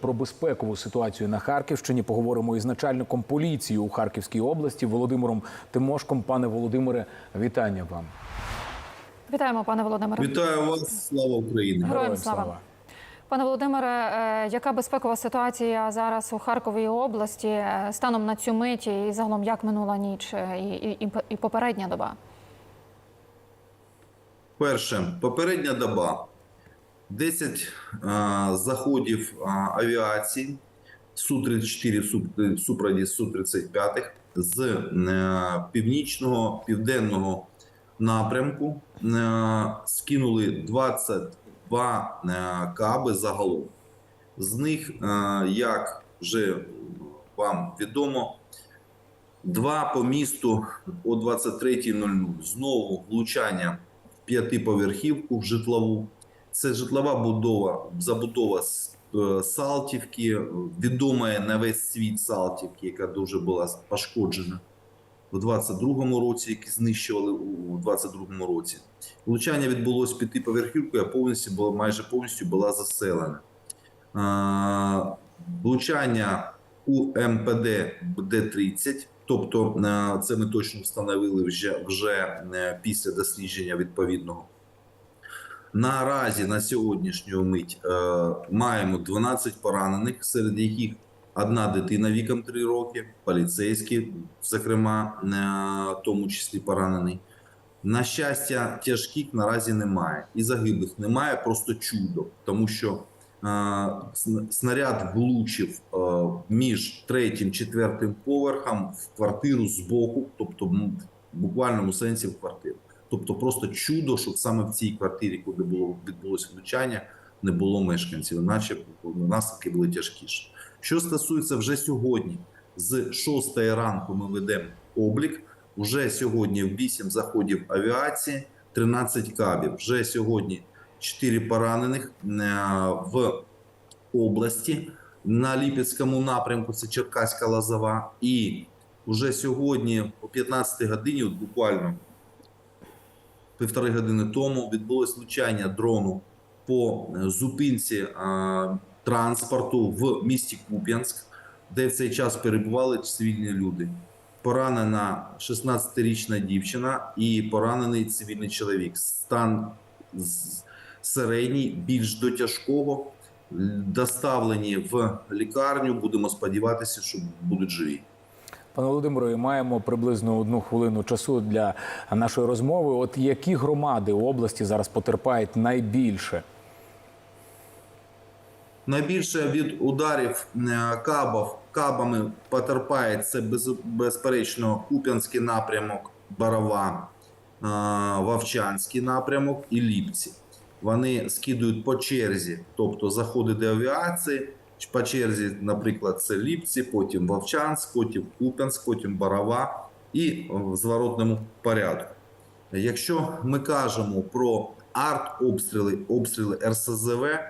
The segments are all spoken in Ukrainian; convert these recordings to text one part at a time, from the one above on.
Про безпекову ситуацію на Харківщині поговоримо із начальником поліції у Харківській області Володимиром Тимошком. Пане Володимире, вітання вам. Вітаємо, пане Володимире. Вітаю вас, слава Україні! Героям слава. Пане Володимире, е, яка безпекова ситуація зараз у Харковій області е, станом на цю мить і загалом як минула ніч е, і, і, і- і попередня доба? Перше, попередня доба. 10 а, заходів а, авіації Су-34 в суп- в супроводі Су-35 з е, північного південного напрямку е, скинули 22 е, каби загалом. З них, е, як вже вам відомо, два по місту о 23.00. Знову влучання в п'ятиповерхівку в житлову. Це житлова будова, забудова е, Салтівки, відома на весь світ Салтівки, яка дуже була пошкоджена в 22-му році, які знищували у 22-му році. Влучання відбулося в п'ятиповерхівку, а повністю була майже повністю була заселена. Влучання у МПД Д-30, тобто е, це ми точно встановили вже, вже е, після дослідження відповідного. Наразі на сьогоднішню мить е, маємо 12 поранених, серед яких одна дитина віком 3 роки, поліцейський, зокрема, е, в тому числі поранений. На щастя, тяжких наразі немає і загиблих немає, просто чудо, тому що е, снаряд влучив е, між третім четвертим поверхом в квартиру збоку, тобто в буквальному сенсі в квартиру. Тобто просто чудо, що саме в цій квартирі, куди було відбулося влучання, не було мешканців, іначе наслідки були тяжкіші. Що стосується вже сьогодні, з 6 ранку ми ведемо облік. Вже сьогодні 8 заходів авіації, 13 кабів. Вже сьогодні 4 поранених е, в області на Ліпецькому напрямку. Це Черкаська Лазова. І вже сьогодні о 15 годині, буквально півтори години тому, відбулось влучання дрону по е, зупинці е, транспорту в місті Куп'янськ, де в цей час перебували цивільні люди. Поранена 16-річна дівчина і поранений цивільний чоловік. Стан середній, більш до тяжкого. Доставлені в лікарню. Будемо сподіватися, що будуть живі. Пане Володимире, маємо приблизно одну хвилину часу для нашої розмови. От які громади у області зараз потерпають найбільше? Найбільше від ударів е, кабів, кабами потерпає це без, безперечно Куп'янський напрямок, Барова, е, Вовчанський напрямок і Ліпці. Вони скидують по черзі, тобто заходи до авіації. По черзі, наприклад, це Ліпці, потім Вовчанськ, потім Куп'янськ, потім Барова і в зворотному порядку. Якщо ми кажемо про артобстріли, обстріли РСЗВ, е,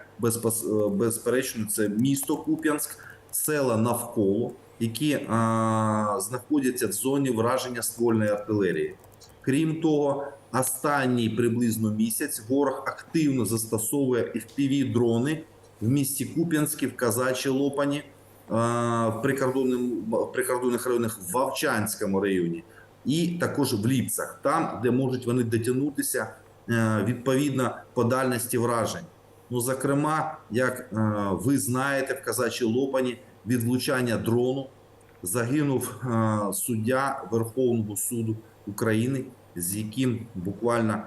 безперечно, це місто Куп'янськ, села навколо, які а, знаходяться в зоні враження ствольної артилерії. Крім того, останній приблизно місяць ворог активно застосовує fpv дрони в місті Куп'янське, в Казачі Лопані, в прикордонних районах в Вовчанському районі і також в Ліпцях, там, де можуть вони дотягнутися е, відповідно по дальності вражень. Ну, зокрема, як е, ви знаєте, в Казачій Лопані від влучання дрону загинув е, суддя Верховного суду України, з яким буквально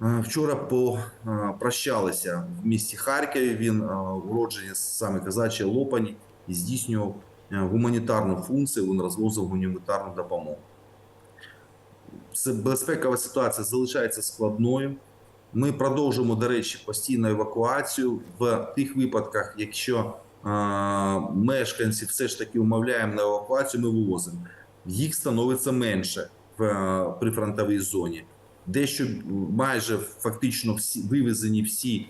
вчора попрощалися в місті Харкові. Він е, уроджений саме Казачій Лопані і здійснював е, гуманітарну функцію, він розвозив гуманітарну допомогу. Безпекова ситуація залишається складною. Ми продовжуємо, до речі, постійну евакуацію в тих випадках, якщо е, мешканці все ж таки умовляємо на евакуацію, ми вивозимо. Їх становиться менше в е, прифронтовій зоні. Дещо майже фактично всі вивезені всі, е,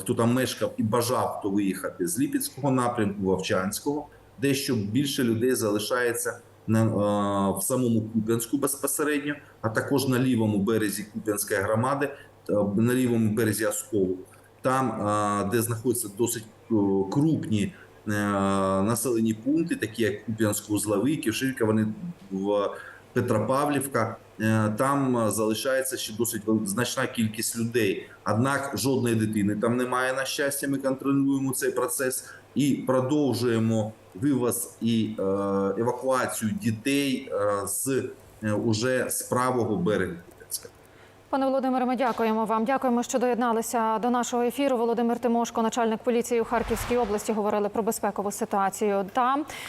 хто там мешкав і бажав хто виїхати з Ліпецького напрямку, Вовчанського. Дещо більше людей залишається на, е, в самому Куп'янську безпосередньо, а також на лівому березі Куп'янської громади, е, на лівому березі Осколу. там, е, де знаходяться досить е, крупні е, населені пункти, такі як Куп'янськ-Узловий, Ківширка, вони в Петропавлівка. Е, Там е, залишається ще досить значна кількість людей. Однак жодної дитини там немає. На щастя, ми контролюємо цей процес і продовжуємо вивоз і е, евакуацію дітей з уже з правого берега. Пане Володимире, ми дякуємо вам. Дякуємо, що доєдналися до нашого ефіру. Володимир Тимошко, начальник поліції у Харківській області, говорили про безпекову ситуацію там.